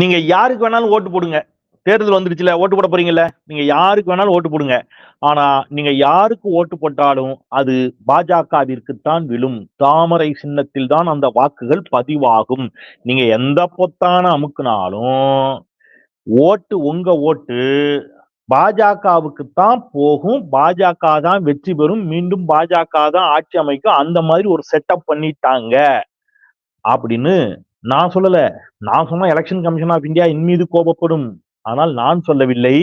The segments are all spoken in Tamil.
நீங்க யாருக்கு வேணாலும் ஓட்டு போடுங்க. தேர்தல் வந்துருச்சுல ஓட்டு போட போறீங்கல்ல நீங்க யாருக்கு வேணாலும் ஓட்டு போடுங்க. ஆனா நீங்க யாருக்கு ஓட்டு போட்டாலும் அது பாஜகவிற்குத்தான் விழும். தாமரை சின்னத்தில் தான் அந்த வாக்குகள் பதிவாகும். நீங்க எந்த பொத்தான அமுக்குனாலும் ஓட்டு உங்க ஓட்டு. பாஜகவுக்கு தான் போகும். பாஜக தான் வெற்றி பெறும். மீண்டும் பாஜக தான் ஆட்சி அமைக்கும் அந்த மாதிரி ஒரு செட்டப் பண்ணிட்டாங்க. அப்படின்னு நான் சொல்லல. நான் சொன்ன எலெக்ஷன் கமிஷன் ஆஃப் இந்தியா என் மீது கோபப்படும். ஆனால் நான் சொல்லவில்லை.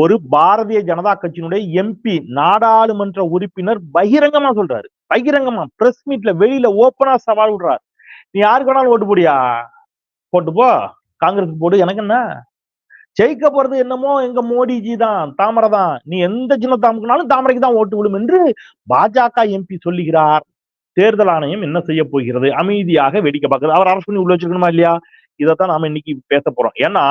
ஒரு பாரதிய ஜனதா கட்சியினுடைய எம்பி நாடாளுமன்ற உறுப்பினர் பகிரங்கமா சொல்றாரு. பகிரங்கமா பிரஸ் மீட்ல வெளியில ஓப்பனா சவால் விடுறாரு. நீ யாருக்கு வேணாலும் ஓட்டு போடியா? போட்டு போ. காங்கிரஸ் போடு. எனக்கு என்ன? ஜெயிக்க போறது என்னமோ எங்க மோடிஜி தான் தாமரை தான். நீ எந்த சின்ன தாமுக்குனாலும் தாமரைக்கு தான் ஓட்டு விடும் என்று பாஜக எம்பி சொல்லுகிறார். தேர்தல் ஆணையம் என்ன செய்ய போகிறது? அமைதியாக வேடிக்கை பார்க்குறது அவர் அரசு பண்ணி உள்ள வச்சிருக்கணுமா இல்லையா? இதைத்தான் நாம இன்னைக்கு பேச போறோம். ஏன்னா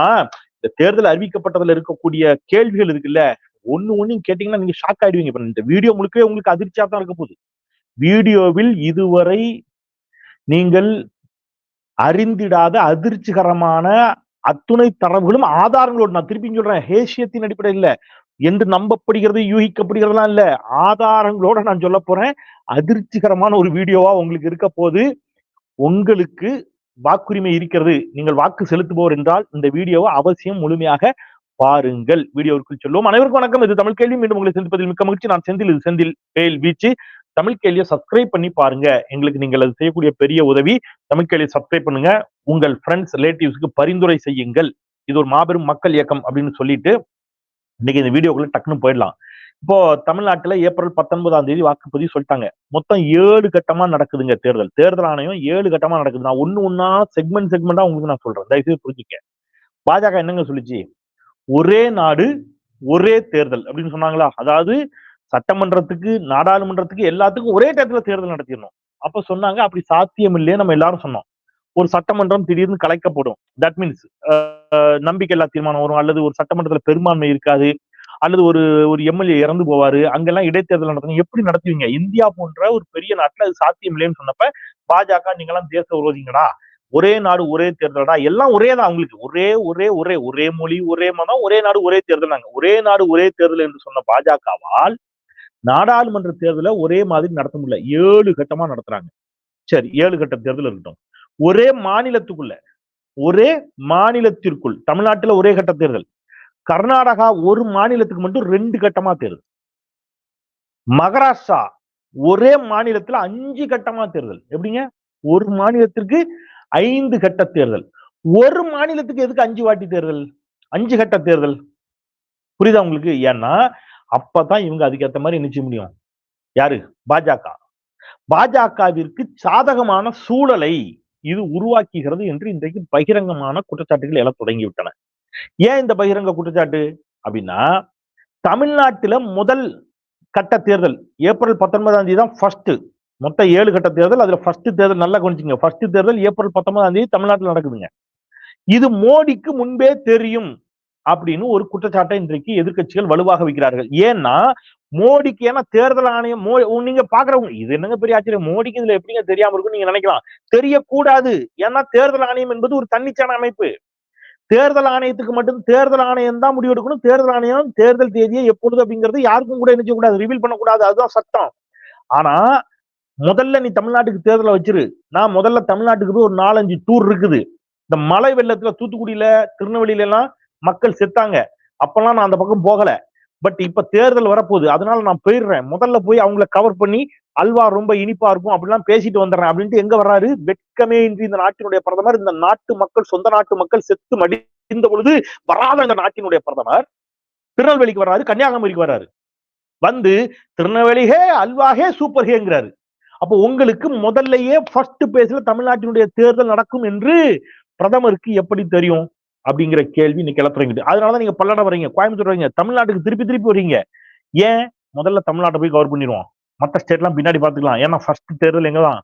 இந்த தேர்தல் அறிவிக்கப்பட்டதுல இருக்கக்கூடிய கேள்விகள் இருக்குல்ல? ஒண்ணு ஒண்ணு கேட்டீங்கன்னா நீங்க ஷாக் ஆயிடுவீங்க. இப்ப இந்த வீடியோ முழுக்கவே உங்களுக்கு அதிர்ச்சியா தான் இருக்க போகுது. வீடியோவில் இதுவரை நீங்கள் அறிந்திடாத அதிர்ச்சிகரமான அத்துணை தரவுகளும் ஆதாரங்களோடு நான் திருப்பி சொல்றேன். ஹேஷியத்தின் அடிப்படையில் என்று நம்பப்படுகிறது யூகிக்கப்படுகிறதுலாம் இல்ல. ஆதாரங்களோட நான் சொல்ல போறேன். அதிர்ச்சிகரமான ஒரு வீடியோவா உங்களுக்கு இருக்க போது உங்களுக்கு வாக்குரிமை இருக்கிறது. நீங்கள் வாக்கு செலுத்துபவர் என்றால் இந்த வீடியோவை அவசியம் முழுமையாக பாருங்கள். வீடியோவிற்குள் சொல்லுவோம் அனைவருக்கும் வணக்கம். இது தமிழ் கேள்வி. மீண்டும் உங்களை சந்திப்பதில் மிக்க மகிழ்ச்சி. நான் செந்தில். இது செந்தில் வேல் வீச்சு. தமிழ் கேள்வியை சப்ஸ்கிரைப் பண்ணி பாருங்க. எங்களுக்கு நீங்கள் அது செய்யக்கூடிய பெரிய உதவி. தமிழ் கேள்வியை சப்ஸ்கிரைப் பண்ணுங்க. உங்கள் ஃப்ரெண்ட்ஸ் ரிலேட்டிவ்ஸ்க்கு பரிந்துரை செய்யுங்கள். இது ஒரு மாபெரும் மக்கள் இயக்கம் அப்படின்னு சொல்லிட்டு இன்னைக்கு இந்த வீடியோக்குள்ள டக்குன்னு போயிடலாம். இப்போ தமிழ்நாட்டுல ஏப்ரல் பத்தொன்பதாம் தேதி வாக்குப்பதிவு சொல்லிட்டாங்க. மொத்தம் ஏழு கட்டமா நடக்குதுங்க தேர்தல். தேர்தல் ஆணையம் ஏழு கட்டமா நடக்குது. நான் ஒண்ணு ஒன்னா செக்மெண்ட் செக்மெண்டா உங்களுக்கு நான் சொல்றேன். தயவுசெய்து புரிஞ்சுக்க பாஜக என்னங்க சொல்லிச்சு? ஒரே நாடு ஒரே தேர்தல் அப்படின்னு சொன்னாங்களா? அதாவது சட்டமன்றத்துக்கு நாடாளுமன்றத்துக்கு எல்லாத்துக்கும் ஒரே டயத்துல தேர்தல் நடத்திடணும். அப்ப சொன்னாங்க. அப்படி சாத்தியம் இல்லையே நம்ம எல்லாரும் சொன்னோம். ஒரு சட்டமன்றம் திடீர்னு கலைக்கப்படும். தட் மீன்ஸ் நம்பிக்கை இல்லா தீர்மானம் வரும். அல்லது ஒரு சட்டமன்றத்துல பெரும்பான்மை இருக்காது. அல்லது ஒரு ஒரு எம்எல்ஏ இறந்து போவாரு. அங்கெல்லாம் இடைத்தேர்தல் நடத்தணும். எப்படி நடத்துவீங்க? இந்தியா போன்ற ஒரு பெரிய நாட்டுல அது சாத்தியம் இல்லைன்னு சொன்னப்ப பாஜக நீங்களாம் தேச விரோதிங்கடா. ஒரே நாடு ஒரே தேர்தல்டா. எல்லாம் ஒரே தான் அவங்களுக்கு. ஒரே ஒரே ஒரே ஒரே மொழி ஒரே மதம் ஒரே நாடு ஒரே தேர்தல் நாங்க. ஒரே நாடு ஒரே தேர்தல் என்று சொன்ன பாஜகவால் நாடாளுமன்ற தேர்தலை ஒரே மாதிரி நடத்த முடியல. ஏழு கட்டமா நடத்துறாங்க. சரி ஏழு கட்ட தேர்தல் இருக்கட்டும். ஒரே மாநிலத்துக்குள்ள ஒரே மாநிலத்திற்குள் தமிழ்நாட்டுல ஒரே கட்ட தேர்தல். கர்நாடகா ஒரு மாநிலத்துக்கு மட்டும் ரெண்டு கட்டமா தேர்தல். மகாராஷ்டிரா ஒரே மாநிலத்துல அஞ்சு கட்டமா தேர்தல். எப்படிங்க? ஒரு மாநிலத்திற்கு ஐந்து கட்ட தேர்தல். ஒரு மாநிலத்துக்கு எதுக்கு அஞ்சு வாட்டி தேர்தல்? அஞ்சு கட்ட தேர்தல். புரியுதா உங்களுக்கு? ஏன்னா அப்பதான் இவங்க அதுக்கேற்ற மாதிரி நிச்சய முடியும். யாரு? பாஜக. பாஜகவிற்கு சாதகமான சூழலை இது உருவாக்குகிறது என்று இன்றைக்கு பகிரங்கமான குற்றச்சாட்டுகள் எல்லாம் தொடங்கிவிட்டன. ஏன் இந்த பகிரங்க குற்றச்சாட்டு? அப்படின்னா தமிழ்நாட்டில முதல் கட்ட தேர்தல் ஏப்ரல் பத்தொன்பதாம் தேதி தான் ஃபர்ஸ்ட் மொத்த ஏழு கட்ட தேர்தல் அதுல ஃபர்ஸ்ட் தேர்தல் நல்லா கொஞ்சிங்க ஃபர்ஸ்ட் தேர்தல் ஏப்ரல் பத்தொன்பதாம் தேதி தமிழ்நாட்டில் நடக்குதுங்க. இது மோடிக்கு முன்பே தெரியும் அப்படின்னு ஒரு குற்றச்சாட்டை இன்றைக்கு எதிர்கட்சிகள் வலுவாக வைக்கிறார்கள். ஏன்னா மோடிக்கு ஏன்னா தேர்தல் ஆணையம் மோ நீங்க பாக்குறவங்க இது என்னங்க பெரிய ஆச்சரியம்? மோடிக்கு இதுல எப்படிங்க தெரியாம இருக்கும் நீங்க நினைக்கலாம். தெரியக்கூடாது. ஏன்னா தேர்தல் ஆணையம் என்பது ஒரு தன்னிச்சான அமைப்பு. தேர்தல் ஆணையத்துக்கு மட்டும் தேர்தல் ஆணையம் தான் முடிவெடுக்கணும். தேர்தல் ஆணையம் தேர்தல் தேதியை எப்பொழுது அப்படிங்கிறது யாருக்கும் கூட என்ன கூடாது ரிவீல் பண்ணக்கூடாது. அதுதான் சட்டம். ஆனா முதல்ல நீ தமிழ்நாட்டுக்கு தேர்தலை வச்சிரு. நான் முதல்ல தமிழ்நாட்டுக்கு போய் ஒரு நாலஞ்சு டூர் இருக்குது. இந்த மழை வெள்ளத்துல தூத்துக்குடியில திருநெல்வேலியில எல்லாம் மக்கள் செத்தாங்க. அப்பெல்லாம் நான் அந்த பக்கம் போகல. பட் இப்ப தேர்தல் வரப்போகுது. அதனால நான் போயிடுறேன். முதல்ல போய் அவங்கள கவர் பண்ணி அல்வா ரொம்ப இனிப்பா இருக்கும் அப்படிலாம் பேசிட்டு வந்துடுறேன். அப்படின்ட்டு எங்க வர்றாரு? வெட்கமே இன்றி இந்த நாட்டினுடைய பிரதமர் இந்த நாட்டு மக்கள் சொந்த நாட்டு மக்கள் செத்து மடிந்த பொழுது வராத இந்த நாட்டினுடைய பிரதமர் திருநெல்வேலிக்கு வர்றாரு கன்னியாகுமரிக்கு வர்றாரு. வந்து திருநெல்வேலிகே அல்வாகே அல்வா ஹே சூப்பர் ஹேங்கிறாரு அப்போ உங்களுக்கு முதல்லயே ஃபர்ஸ்ட் பேஸ்ல தமிழ்நாட்டினுடைய தேர்தல் நடக்கும் என்று பிரதமருக்கு எப்படி தெரியும்? அப்படிங்கிற கேள்வி இன்னைக்கு கிளப்புறீங்க. அதனாலதான் நீங்க பல்லடம் வரீங்க கோயம்புத்தூர் வரீங்க தமிழ்நாட்டுக்கு திருப்பி திருப்பி வரீங்க ஏன்? முதல்ல தமிழ்நாட்டை போய் கவர் பண்ணிடுவோம். மற்ற ஸ்டேட்லாம் பின்னாடி பாத்துக்கலாம் ஏன்னா ஃபர்ஸ்ட் தேர்தல் எங்கதான்?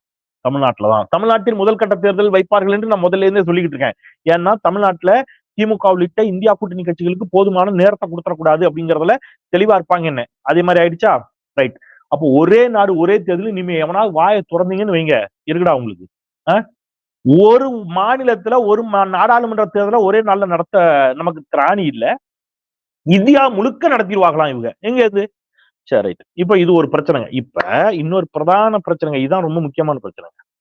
தமிழ்நாட்டில் தான் தமிழ்நாட்டில் முதல் கட்ட தேர்தல் வைப்பார்கள் என்று நான் முதல்ல இருந்தே சொல்லிக்கிட்டு இருக்கேன். ஏன்னா தமிழ்நாட்டில் திமுக உள்ளிட்ட இந்தியா கூட்டணி கட்சிகளுக்கு போதுமான நேரத்தை கொடுத்துடக்கூடாது அப்படிங்கிறதுல தெளிவா இருப்பாங்க என்ன. அதே மாதிரி ஆயிடுச்சா? ரைட் அப்போ ஒரே நாடு ஒரே தேர்தல் இனிமே எவனாவது வாயை திறந்தீங்கன்னு வைங்க. இருக்குடா உங்களுக்கு. ஒரு மாநிலத்துல ஒரு மா- நாடாளுமன்ற தேர்தல ஒரே நாள்ல நடத்த நமக்கு திராணி இல்ல. இந்தியா முழுக்க நடத்திடுவாங்களாம் இவங்க. எங்க இது? சரி ரைட். இப்ப இது ஒரு பிரச்சனைங்க. இப்ப இன்னொரு பிரதான பிரச்சனைங்க. இதுதான் ரொம்ப முக்கியமான பிரச்சனைங்க.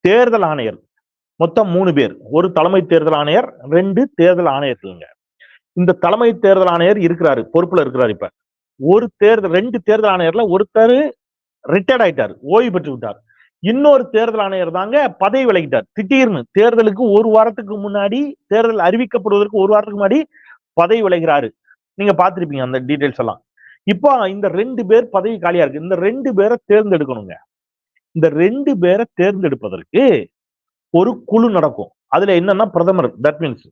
தேர்தல் ஆணையர். மொத்தம் மூணு பேர். ஒரு தலைமை தேர்தல் ஆணையர் ரெண்டு தேர்தல் ஆணையர்களுங்க. இந்த தலைமை தேர்தல் ஆணையர் இருக்கிறாரு. பொறுப்புல இருக்கிறாரு இப்ப. ஒரு தேர்தல் ரெண்டு தேர்தல் ஆணையர்ல ஒருத்தர் ரிட்டையர்ட் ஆயிட்டார். ஓய்வு பெற்று விட்டார் இன்னொரு தேர்தல் ஆணையர் தாங்க பதவி விலகிட்டார். திடீர்னு தேர்தலுக்கு ஒரு வாரத்துக்கு முன்னாடி தேர்தல் அறிவிக்கப்படுவதற்கு ஒரு வாரத்துக்கு முன்னாடி பதவி விலகிறாரு. நீங்க பாத்திருப்பீங்க அந்த டீடைல்ஸ் எல்லாம். இப்போ இந்த ரெண்டு பேர் பதவி காலியா இருக்கு. இந்த ரெண்டு பேரை தேர்ந்தெடுக்கணுங்க. இந்த ரெண்டு பேரை தேர்ந்தெடுப்பதற்கு ஒரு குழு நடக்கும். அதுல என்னன்னா பிரதமர். தட் மீன்ஸ்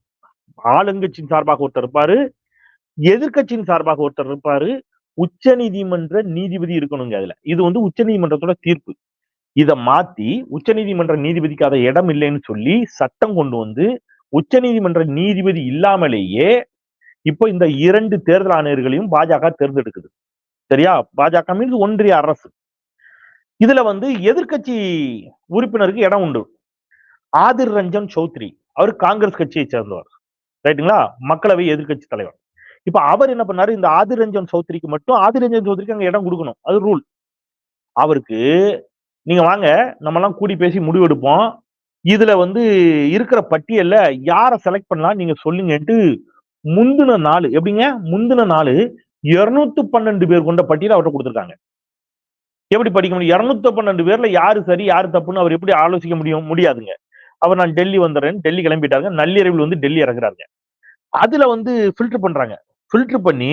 ஆளுங்கட்சியின் சார்பாக ஒருத்தர் இருப்பாரு. எதிர்க்கட்சியின் சார்பாக ஒருத்தர் இருப்பாரு. உச்ச நீதிமன்ற நீதிபதி இருக்கணுங்க அதுல. இது வந்து உச்ச நீதிமன்றத்தோட தீர்ப்பு. இத மாத்தி உச்சநீதிமன்ற நீதிபதிக்கு அதை இடம் இல்லைன்னு சொல்லி சட்டம் கொண்டு வந்து உச்ச நீதிமன்ற நீதிபதி இல்லாமலேயே இப்போ இந்த இரண்டு தேர்தல் ஆணையர்களையும் பாஜக தேர்ந்தெடுக்குது. சரியா? பாஜக மீது ஒன்றிய அரசு. இதுல வந்து எதிர்க்கட்சி உறுப்பினருக்கு இடம் உண்டு. ஆதிர் ரஞ்சன் சௌத்ரி அவர் காங்கிரஸ் கட்சியை சேர்ந்தவர். ரைட்டுங்களா? மக்களவை எதிர்க்கட்சி தலைவர். இப்ப அவர் என்ன பண்ணாரு? இந்த ஆதிர் ரஞ்சன் சௌத்ரிக்கு மட்டும் ஆதிர் ரஞ்சன் சௌத்ரிக்கு அங்க இடம் கொடுக்கணும். அது ரூல். அவருக்கு நீங்க வாங்க நம்மலாம் கூடி பேசி முடிவெடுப்போம் இதுல வந்து இருக்கிற பட்டியல்ல யாரை செலக்ட் பண்ணலாம் நீங்க சொல்லுங்கன்ட்டு முந்தின நாள் எப்படிங்க? முந்தின நாள் இருநூத்தி பன்னெண்டு பேர் கொண்ட பட்டியலை அவர்கிட்ட கொடுத்துருக்காங்க. எப்படி படிக்க முடியும்? இருநூத்தி பன்னெண்டு பேர்ல யாரு சரி யாரு தப்புன்னு அவர் எப்படி ஆலோசிக்க முடியும்? முடியாதுங்க. அவர் நான் டெல்லி வந்துடுறேன் டெல்லி கிளம்பிட்டாங்க நள்ளிரவில் வந்து டெல்லி இறங்குறாங்க அதுல வந்து ஃபில்டர் பண்றாங்க. ஃபில்டர் பண்ணி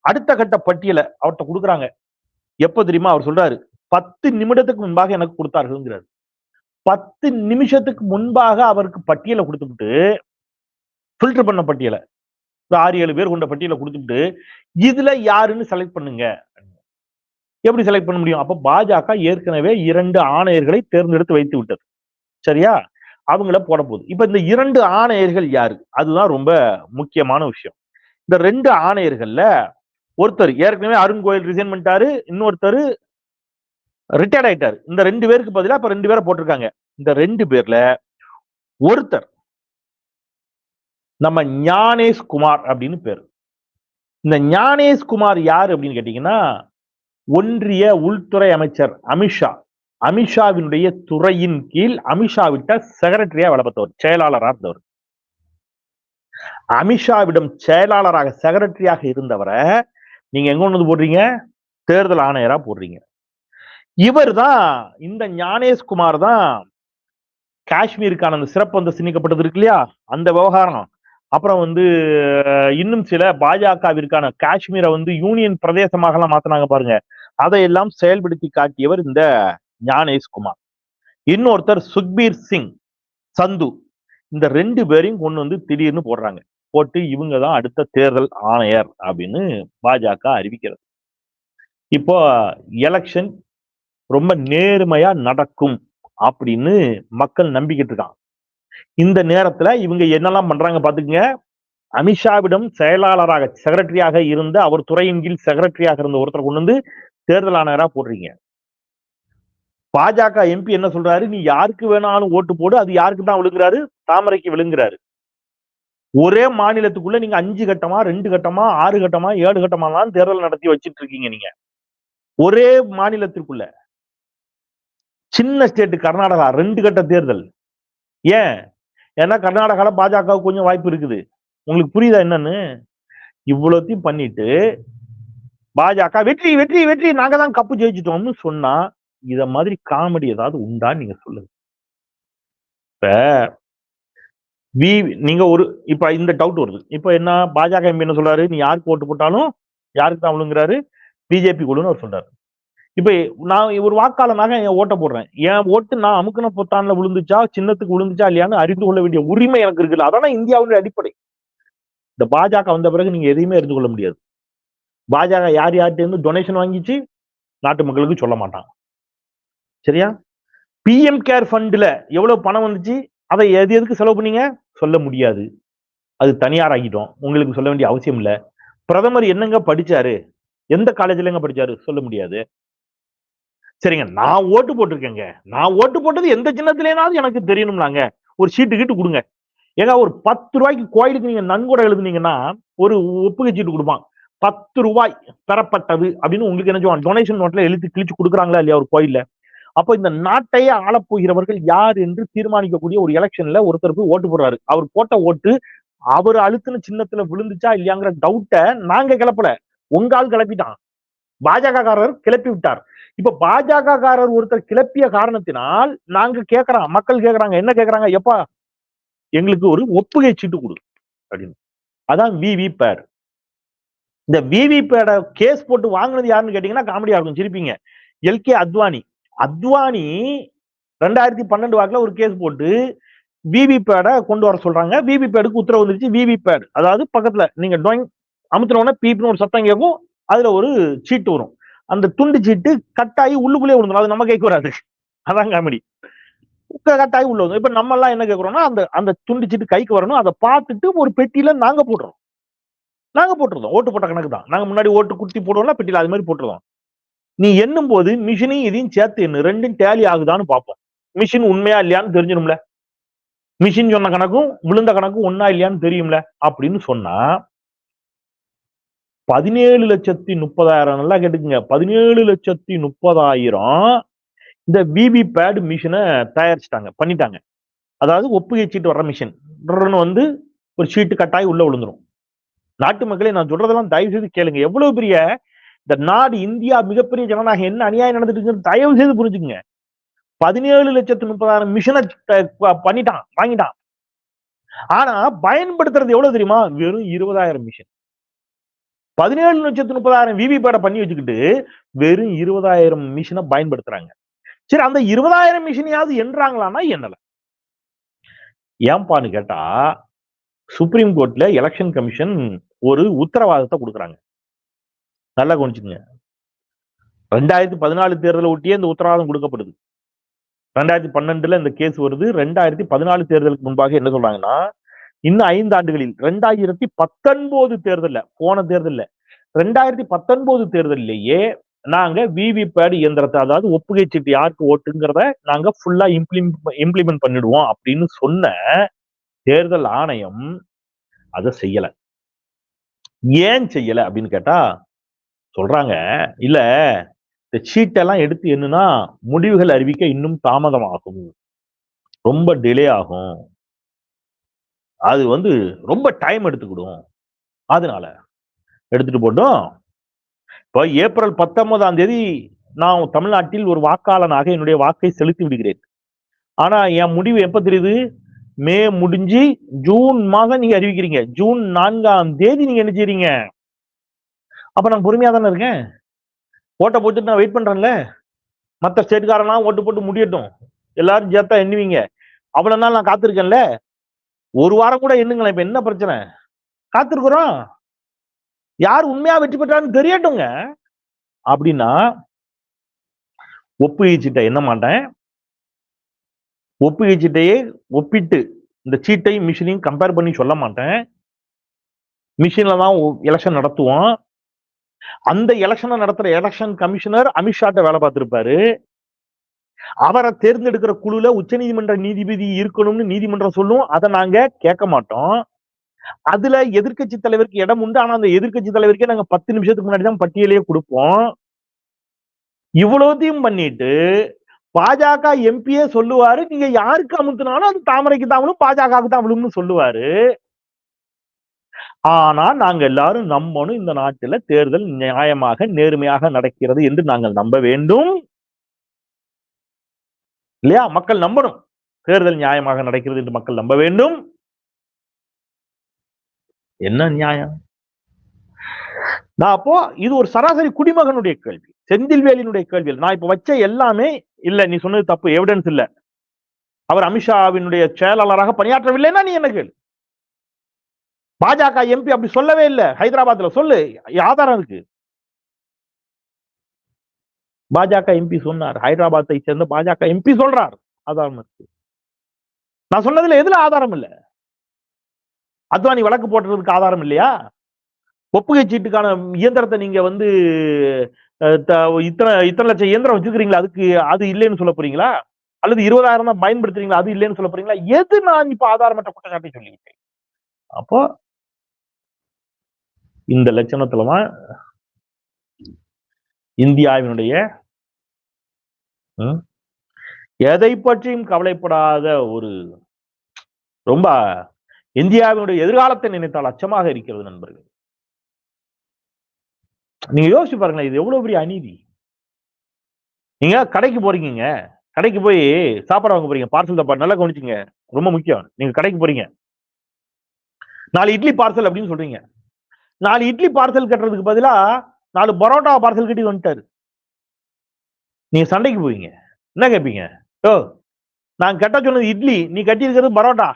அடுத்த கட்ட பட்டியலை அவர்கிட்ட கொடுக்குறாங்க. எப்போ தெரியுமா? அவர் சொல்றாரு. பத்து நிமிடத்துக்கு முன்பாக எனக்கு கொடுத்தார்கள்ங்கிறாரு. பத்து நிமிஷத்துக்கு முன்பாக அவருக்கு பட்டியலை கொடுத்துட்டு ஃபில்டர் பண்ண பட்டியலை. ஒரு ஆறு ஏழு பேர் கொண்ட பட்டியலை கொடுத்துட்டு இதுல யாருன்னு செலக்ட் பண்ணுங்க. எப்படி செலக்ட் பண்ண முடியும்? அப்ப பாஜக ஏற்கனவே இரண்டு ஆணையர்களை தேர்ந்தெடுத்து வைத்து விட்டது. சரியா? அவங்கள போட போகுது. இப்ப இந்த இரண்டு ஆணையர்கள் யாரு? அதுதான் ரொம்ப முக்கியமான விஷயம். இந்த ரெண்டு ஆணையர்கள்ல ஒருத்தர் ஏற்கனவே அருண் கோயில் ரிசைன் பண்ணிட்டாரு இன்னொருத்தர் ரிட்டையர்ட் ஆயிட்டாரு. இந்த ரெண்டு பேருக்கு பதிலாக இப்ப ரெண்டு பேரை போட்டிருக்காங்க. இந்த ரெண்டு பேர்ல ஒருத்தர் நம்ம ஞானேஷ் குமார் அப்படின்னு பேர். இந்த ஞானேஷ் குமார் யார் அப்படின்னு கேட்டீங்கன்னா ஒன்றிய உள்துறை அமைச்சர் அமித்ஷா அமித்ஷாவினுடைய துறையின் கீழ் அமித்ஷா விட்ட செக்ரட்டரியா வேலை பார்த்தவர் செயலாளராக இருந்தவர் அமித்ஷாவிடம் செயலாளராக செக்ரட்டரியாக இருந்தவரை நீங்க எங்க ஒன்று போடுறீங்க? தேர்தல் ஆணையரா போடுறீங்க. இவர் தான் இந்த ஞானேஷ் குமார் தான் காஷ்மீருக்கான அந்த சிறப்பு அந்த சின்னிக்கப்பட்டது இருக்கு இல்லையா? அந்த விவகாரம். அப்புறம் வந்து இன்னும் சில பாஜகவிற்கான காஷ்மீரை வந்து யூனியன் பிரதேசமாக எல்லாம் மாத்தினாங்க பாருங்க. அதையெல்லாம் செயல்படுத்தி காட்டியவர் இந்த ஞானேஷ் குமார் இன்னொருத்தர் சுக்பீர் சிங் சந்து. இந்த ரெண்டு பேரையும் கொண்டு வந்து திடீர்னு போடுறாங்க. போட்டு இவங்க தான் அடுத்த தேர்தல் ஆணையர் அப்படின்னு பாஜக அறிவிக்கிறது. இப்போ எலெக்ஷன் ரொம்ப நேர்மையா நடக்கும் அப்படின்னு மக்கள் நம்பிக்கிட்டு இருக்காங்க. இந்த நேரத்துல இவங்க என்னெல்லாம் பண்றாங்க பாத்துக்கங்க. அமித்ஷாவிடம் செயலாளராக செக்ரட்டரியாக இருந்த அவர் துறையின் கீழ் செக்ரட்டரியாக இருந்த ஒருத்தர் கொண்டு வந்து தேர்தல் ஆணையரா போடுறீங்க. பாஜக எம்பி என்ன சொல்றாரு? நீ யாருக்கு வேணாலும் ஓட்டு போடு அது யாருக்கு தான் விழுங்குறாரு? தாமரைக்கு விழுங்குறாரு. ஒரே மாநிலத்துக்குள்ள நீங்க அஞ்சு கட்டமா ரெண்டு கட்டமா ஆறு கட்டமா ஏழு கட்டமாலாம் தேர்தல் நடத்தி வச்சிட்டு இருக்கீங்க நீங்க. ஒரே மாநிலத்திற்குள்ள. சின்ன ஸ்டேட் கர்நாடகா ரெண்டு கட்ட தேர்தல். ஏன்? ஏன்னா கர்நாடகாவில் பாஜகவுக்கு கொஞ்சம் வாய்ப்பு இருக்குது. உங்களுக்கு புரியுதா என்னன்னு? இவ்வளோத்தையும் பண்ணிட்டு பாஜக வெற்றி வெற்றி வெற்றி நாங்க தான் கப்பு ஜெயிச்சிட்டோம்னு சொன்னா இத மாதிரி காமெடி ஏதாவது உண்டான்னு நீங்க சொல்லுங்க. இப்ப வி நீங்க ஒரு இப்ப இந்த டவுட் வருது. இப்ப என்ன பாஜக எம்பி என்ன சொல்றாரு? நீ யாருக்கு ஓட்டு போட்டாலும் யாருக்கு தான் விழுங்குறாரு? பிஜேபி கொடுன்னு அவர் சொல்றாரு. இப்ப நான் ஒரு வாக்காளனாக என் ஓட்டை போடுறேன். என் ஓட்டு நான் அமுக்கின பொத்தான்ல விழுந்துச்சா சின்னத்துக்கு விழுந்துச்சா இல்லையான்னு அறிந்து கொள்ள வேண்டிய உரிமை எனக்கு இருக்குல்ல. அதான இந்தியாவுடைய அடிப்படை. இந்த பாஜக வந்த பிறகு நீங்க எதையுமே அறிந்து கொள்ள முடியாது. பாஜக யார் யார்கிட்ட இருந்து டொனேஷன் வாங்கிச்சு? நாட்டு மக்களுக்கு சொல்ல மாட்டான் சரியா? பிஎம் கேர் ஃபண்ட்ல எவ்வளவு பணம் வந்துச்சு? அதை எது எதுக்கு செலவு பண்ணீங்க? சொல்ல முடியாது. அது தனியார் ஆகிட்டோம். உங்களுக்கு சொல்ல வேண்டிய அவசியம் இல்ல. பிரதமர் என்னங்க படிச்சாரு? எந்த காலேஜ்லங்க படிச்சாரு? சொல்ல முடியாது. சரிங்க நான் ஓட்டு போட்டிருக்கேங்க. நான் ஓட்டு போட்டது எந்த சின்னத்திலேனாவது எனக்கு தெரியணும்லாங்க. ஒரு சீட்டு கீட்டு கொடுங்க. ஏங்க ஒரு பத்து ரூபாய்க்கு கோயிலுக்கு நீங்க நன்கொடை எழுதுனீங்கன்னா ஒரு ஒப்புகை சீட்டு கொடுப்பான். பத்து ரூபாய் பெறப்பட்டது அப்படின்னு உங்களுக்கு என்ன சொல்லுவாங்க? டொனேஷன் நோட்ல எழுத்து கிழிச்சு கொடுக்குறாங்களா இல்லையா ஒரு கோயில்ல? அப்போ இந்த நாட்டையே ஆளப்போகிறவர்கள் யார் என்று தீர்மானிக்கக்கூடிய ஒரு எலெக்ஷன்ல ஒருத்தர் போய் ஓட்டு போடுறாரு. அவர் போட்ட ஓட்டு அவர் அழுத்தின சின்னத்துல விழுந்துச்சா இல்லையாங்கிற டவுட்டை நாங்க கிளப்பல. உங்க ஆள் கிளப்பிட்டான். பாஜக காரர் கிளப்பி விட்டார். இப்ப பாஜக காரர் ஒருத்தர் கிளப்பிய காரணத்தினால் நாங்க கேக்குறோம் மக்கள் கேட்கறாங்க என்ன கேட்கறாங்க எப்பா எங்களுக்கு ஒரு ஒப்புகை சீட்டு கொடு அப்படின்னு. அதான் விவி பேர் இந்த விவி பேட கேஸ் போட்டு வாங்கினது யாருன்னு கேட்டீங்கன்னா காமெடியா இருக்கும் சிரிப்பீங்க. எல்கே அத்வானி அத்வானி ரெண்டாயிரத்தி பன்னெண்டு வாக்குல ஒரு கேஸ் போட்டு விவி பேடை கொண்டு வர சொல்றாங்க. விவி பேடுக்கு உத்தரவு வந்துருச்சு. விவி பேட் அதாவது பக்கத்துல நீங்க டொயிங் அமுத்தினோடனே பீப்னு ஒரு சத்தம் கேட்கும் அதுல ஒரு சீட்டு வரும். அந்த துண்டு சீட்டு கட்டாயி உள்ளுக்குள்ளே விழுந்துடும் அது நம்ம கேட்க வராது. அதான் காமெடி. கட்டாயி உள்ள வரும் இப்ப நம்ம எல்லாம் என்ன கேட்கறோம்னா அந்த அந்த துண்டு சீட்டு கைக்கு வரணும். அதை பார்த்துட்டு ஒரு பெட்டியில நாங்க போடுறோம் நாங்க போட்டுருந்தோம் ஓட்டு போட்ட கணக்கு தான். நாங்க முன்னாடி ஓட்டு குத்தி போடுவோம்ல பெட்டியில அது மாதிரி போட்டுருந்தோம் நீ எண்ணும் போது மிஷினையும் இதையும் சேர்த்து எண்ணு. ரெண்டும் டேலி ஆகுதான்னு பார்ப்போம். மிஷின் உண்மையா இல்லையான்னு தெரிஞ்சிடும்ல. மிஷின் சொன்ன கணக்கும் விழுந்த கணக்கும் ஒன்னா இல்லையான்னு தெரியும்ல. அப்படின்னு சொன்னா பதினேழு லட்சத்தி முப்பதாயிரம் நல்லா கேட்டுக்குங்க. பதினேழு லட்சத்தி முப்பதாயிரம் இந்த விபி பேட் மிஷினை தயாரிச்சிட்டாங்க பண்ணிட்டாங்க. அதாவது ஒப்புகை சீட்டு வர்ற மிஷின் வந்து ஒரு சீட்டு கட்டாயி உள்ள விழுந்துரும். நாட்டு மக்களே நான் சொல்றதெல்லாம் தயவு செய்து கேளுங்க. எவ்வளவு பெரிய இந்த நாடு இந்தியா மிகப்பெரிய ஜனநாயகம் என்ன அநியாயம் நடந்துட்டு இருக்குன்னு தயவு செய்து புரிஞ்சுக்குங்க. பதினேழு லட்சத்து முப்பதாயிரம் மிஷினை பண்ணிட்டான் வாங்கிட்டான். ஆனா பயன்படுத்துறது எவ்வளவு தெரியுமா? வெறும் இருபதாயிரம் மிஷின் பதினேழு லட்சத்து முப்பதாயிரம் விவி பண்ணி வச்சுக்கிட்டு வெறும் இருபதாயிரம் மிஷினை பயன்படுத்துறாங்க. சரி அந்த இருபதாயிரம் மிஷினையாவது என்றாங்களான்னா என்னல ஏன்பான்னு கேட்டா சுப்ரீம் கோர்ட்ல எலெக்ஷன் கமிஷன் ஒரு உத்தரவாதத்தை கொடுக்குறாங்க. நல்லா கவனிச்சுங்க ரெண்டாயிரத்தி பதினாலு தேர்தலை ஒட்டியே இந்த உத்தரவாதம் கொடுக்கப்படுது. ரெண்டாயிரத்தி பன்னெண்டுல இந்த கேஸ் வருது. ரெண்டாயிரத்தி பதினாலு தேர்தலுக்கு முன்பாக என்ன சொல்றாங்கன்னா இன்னும் ஐந்து ஆண்டுகளில் ரெண்டாயிரத்தி பத்தொன்பது தேர்தல்ல போன தேர்தல்ல ரெண்டாயிரத்தி பத்தொன்பது தேர்தலிலேயே நாங்க விவிபேட் இயந்திரத்தை அதாவது ஒப்புகை சீட்டு யாருக்கு ஓட்டுங்கிறத நாங்க ஃபுல்லா இம்ப்ளிமெண்ட் இம்ப்ளிமெண்ட் பண்ணிடுவோம் அப்படின்னு சொன்ன தேர்தல் ஆணையம் அதை செய்யல. ஏன் செய்யல அப்படின்னு கேட்டா சொல்றாங்க இல்ல இந்த சீட்டெல்லாம் எடுத்து என்னன்னா முடிவுகள் அறிவிக்க இன்னும் தாமதமாகும். ரொம்ப டிலே ஆகும். அது வந்து ரொம்ப டைம் எடுத்துக்கிடும். அதனால எடுத்துட்டு போட்டோம். இப்போ ஏப்ரல் பத்தொன்பதாம் தேதி நான் தமிழ்நாட்டில் ஒரு வாக்காளனாக என்னுடைய வாக்கை செலுத்தி விடுகிறேன். ஆனா என் முடிவு எப்ப தெரியுது? மே முடிஞ்சு ஜூன் மாதம் நீங்க அறிவிக்கிறீங்க. ஜூன் நான்காம் தேதி நீங்க என்ன செய்றீங்க? அப்ப நான் பொறுமையா தானே இருக்கேன்? ஓட்டை போட்டுட்டு நான் வெயிட் பண்றேன்ல. மற்ற ஸ்டேட்காரெல்லாம் ஓட்டு போட்டு முடியட்டும். எல்லாரும் சேர்த்தா எண்ணுவீங்க. அவ்வளவு நாள் நான் காத்திருக்கேன்ல. ஒரு வாரம் கூட எண்ணுங்களேன் இப்ப என்ன பிரச்சனை? காத்திருக்கிறோம். யார் உண்மையா வெற்றி பெற்றான்னு தெரியட்டுங்க. அப்படின்னா ஒப்புகை சீட்டை என்ன மாட்டேன். ஒப்புகை சீட்டையே ஒப்பிட்டு இந்த சீட்டையும் மிஷினையும் கம்பேர் பண்ணி சொல்ல மாட்டேன். மிஷின்ல தான் எலெக்ஷன் நடத்துவோம். அந்த எலெக்ஷனை நடத்துற எலெக்ஷன் கமிஷனர் அமித்ஷாட்ட வேலை பார்த்திருப்பாரு. அவரை தேர்ந்தெடுக்கிற குழுல உச்ச நீதிமன்ற நீதிபதி இருக்கணும்னு நீதிமன்றம் சொல்லும். அதை நாங்க கேட்க மாட்டோம். அதுல எதிர்க்கட்சி தலைவருக்கு இடம் உண்டு. ஆனா அந்த எதிர்க்கட்சி தலைவருக்கே நாங்க பத்து நிமிஷத்துக்கு முன்னாடி தான் பட்டியலையே கொடுப்போம். இவ்வளோத்தையும் பண்ணிட்டு பாஜக எம்பியே சொல்லுவாரு. நீங்க யாருக்கு அமுத்துனாலும் அது தாமரைக்கு தான் பாஜகவுக்கு தான் சொல்லுவாரு. ஆனா நாங்க எல்லாரும் நம்பணும். இந்த நாட்டுல தேர்தல் நியாயமாக நேர்மையாக நடக்கிறது என்று நாங்கள் நம்ப வேண்டும். இல்லையா? மக்கள் நம்பணும். தேர்தல் நியாயமாக நடக்கிறது என்று மக்கள் நம்ப வேண்டும். என்ன நியாயம்? நான் அப்போ இது ஒரு சராசரி குடிமகனுடைய கேள்வி. செந்தில்வேலினுடைய கேள்வி நான் இப்ப வச்ச எல்லாமே இல்ல. நீ சொன்னது தப்பு. எவிடன்ஸ் இல்ல. அவர் அமித்ஷாவினுடைய செயலாளராக பணியாற்றவில்லைன்னா நீ என்ன கேள்வி? பாஜக எம்பி அப்படி சொல்லவே இல்லை. ஹைதராபாத்ல சொல்லு. ஆதாரம் இருக்கு. பாஜக எம்பி சொன்னார். ஹைதராபாத்தை சேர்ந்த பாஜக எம்பி சொல்றார். ஆதாரம் இருக்கு. நான் சொன்னதுல எதுல ஆதாரம் இல்ல? அத்வானி வழக்கு போட்டுறதுக்கு ஆதாரம் இல்லையா? ஒப்புகை சீட்டுக்கான இயந்திரத்தை நீங்க வந்து த- இத்தனை இத்தனை லட்சம் இயந்திரம் வச்சுக்கிறீங்களா அதுக்கு அது இல்லைன்னு சொல்ல போறீங்களா? அல்லது இருபதாயிரம் தான் பயன்படுத்துறீங்களா? அது இல்லைன்னு சொல்ல போறீங்களா? எது நான் இப்ப ஆதாரமற்ற குற்றச்சாட்டை சொல்லிக்கிட்டேன் அப்போ இந்த லட்சணத்துலதான் இந்தியாவினுடைய எதை பற்றியும் கவலைப்படாத ஒரு ரொம்ப இந்தியாவினுடைய எதிர்காலத்தை நினைத்தால் அச்சமாக இருக்கிறது நண்பர்கள். நீங்க யோசிச்சு பாருங்களேன் இது எவ்வளவு பெரிய அநீதி. நீங்க கடைக்கு போறீங்க கடைக்கு போய் சாப்பாடு வாங்க போறீங்க. பார்சல் தப்பா நல்லா கவனிச்சுங்க. ரொம்ப முக்கியம். நீங்க கடைக்கு போறீங்க. நாலு இட்லி பார்சல் அப்படின்னு சொல்றீங்க. நாலு இட்லி பார்சல் கட்டுறதுக்கு பதிலா நாலு பரோட்டா பார்சல் கட்டி வந்துட்டாரு. நீங்க சண்டைக்கு போவீங்க. என்ன கேட்பீங்க ஓ நான் கட்ட சொன்னது இட்லி நீ கட்டி இருக்கிறது பரோட்டா.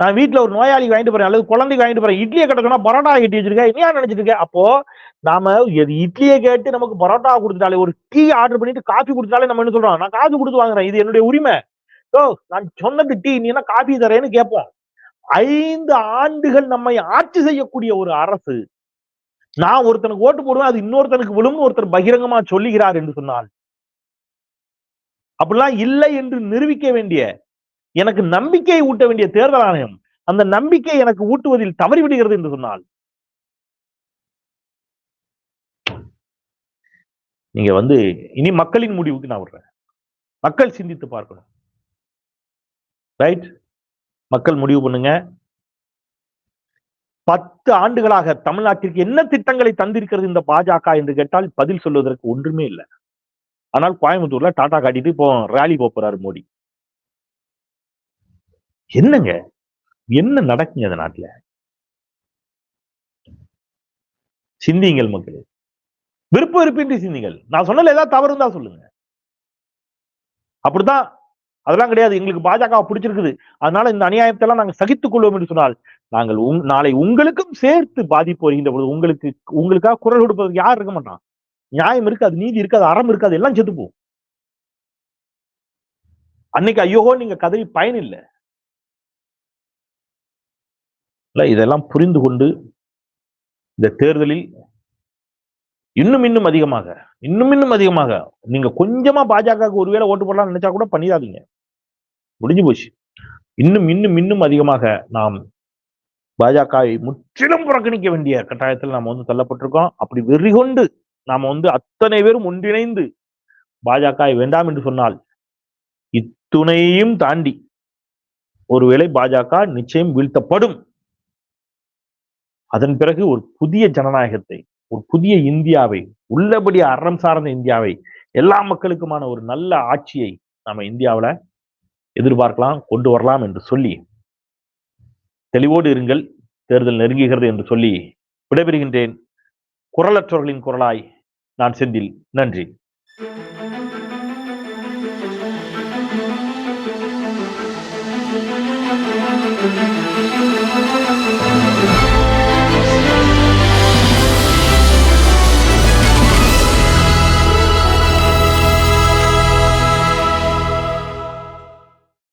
நான் வீட்டில் ஒரு நோயாளிக்கு வாங்கிட்டு போறேன் அல்லது குழந்தைக்கு வாங்கிட்டு போறேன் இட்லியை கட்ட சொன்னா பரோட்டா கட்டி வச்சிருக்கேன் என்ன நினைச்சிட்டு இருக்க? அப்போ நாம எது இட்லியை கேட்டு நமக்கு பரோட்டா கொடுத்துட்டாலே ஒரு டீ ஆர்டர் பண்ணிட்டு காஃபி கொடுத்தாலே நம்ம என்ன சொல்றோம்? நான் காசு கொடுத்து வாங்குறேன் இது என்னுடைய உரிமை. ஓ நான் சொன்னது டீ நீ என்ன காஃபி தரேன்னு கேட்போம் ஐந்து ஆண்டுகள் நம்மை ஆட்சி செய்யக்கூடிய ஒரு அரசு நான் ஒருத்தனுக்கு ஓட்டு போடுவேன் அது இன்னொருத்தனுக்கு விழும்னு ஒருத்தர் பகிரங்கமா சொல்லுகிறார் என்று சொன்னால். அப்படிலாம் இல்லை என்று நிரூபிக்க வேண்டிய எனக்கு நம்பிக்கையை ஊட்ட வேண்டிய தேர்தல் ஆணையம் அந்த நம்பிக்கை எனக்கு ஊட்டுவதில் தவறிவிடுகிறது என்று சொன்னால். நீங்க வந்து இனி மக்களின் முடிவுக்கு நான் விடுறேன் மக்கள் சிந்தித்து பார்க்கணும். ரைட் மக்கள் முடிவு பண்ணுங்க. பத்து ஆண்டுகளாக தமிழ்நாட்டிற்கு என்ன திட்டங்களை தந்திருக்கிறது இந்த பாஜக என்று கேட்டால் பதில் சொல்வதற்கு ஒன்றுமே இல்லை. ஆனால் கோயம்புத்தூர்ல டாடா காட்டிட்டு இப்போ ரேலி போறாரு மோடி. என்னங்க? என்ன நடக்குங்க இந்த நாட்டுல? சிந்திங்கள் மக்களே. விருப்பம் இருப்பின்றி சிந்திங்கள் நான் சொன்னல ஏதாவது தவறு இருந்தா சொல்லுங்க. அப்படிதான் அதெல்லாம் கிடையாது. எங்களுக்கு பாஜக பிடிச்சிருக்குது. அதனால இந்த அநியாயத்தை எல்லாம் நாங்க சகித்துக் கொள்வோம் என்று சொன்னால் நாங்கள் உங் நாளை உங்களுக்கும் சேர்த்து பாதிப்பு வருகின்ற பொழுது உங்களுக்கு உங்களுக்காக குரல் கொடுப்பதற்கு யார் இருக்க மாட்டான்? நியாயம் இருக்காது நீதி இருக்காது அறம் இருக்காது எல்லாம் செத்து போகும். அன்னைக்கு ஐயோகோ நீங்க கதறி பயன் இல்லை. இல்ல இதெல்லாம் புரிந்து கொண்டு இந்த தேர்தலில் இன்னும் இன்னும் அதிகமாக இன்னும் இன்னும் அதிகமாக நீங்க கொஞ்சமா பாஜகவுக்கு ஒருவேளை ஓட்டு போடலாம்னு நினைச்சா கூட பண்ணிடாதீங்க. முடிஞ்சு போச்சு. இன்னும் இன்னும் இன்னும் அதிகமாக நாம் பாஜகவை முற்றிலும் புறக்கணிக்க வேண்டிய கட்டாயத்தில் நாம் வந்து தள்ளப்பட்டிருக்கோம். அப்படி வெறி கொண்டு நாம வந்து அத்தனை பேரும் ஒன்றிணைந்து பாஜக வேண்டாம் என்று சொன்னால் இத்துணையும் தாண்டி ஒருவேளை பாஜக நிச்சயம் வீழ்த்தப்படும். அதன் பிறகு ஒரு புதிய ஜனநாயகத்தை ஒரு புதிய இந்தியாவை உள்ளபடி அறம் சார்ந்த இந்தியாவை எல்லா மக்களுக்குமான ஒரு நல்ல ஆட்சியை நம்ம இந்தியாவில் எதிர்பார்க்கலாம் கொண்டு வரலாம் என்று சொல்லி தெளிவோடு இருங்கள் தேர்தல் நெருங்குகிறது என்று சொல்லி விடைபெறுகின்றேன் குரலற்றவர்களின் குரலாய் நான் செந்தில் நன்றி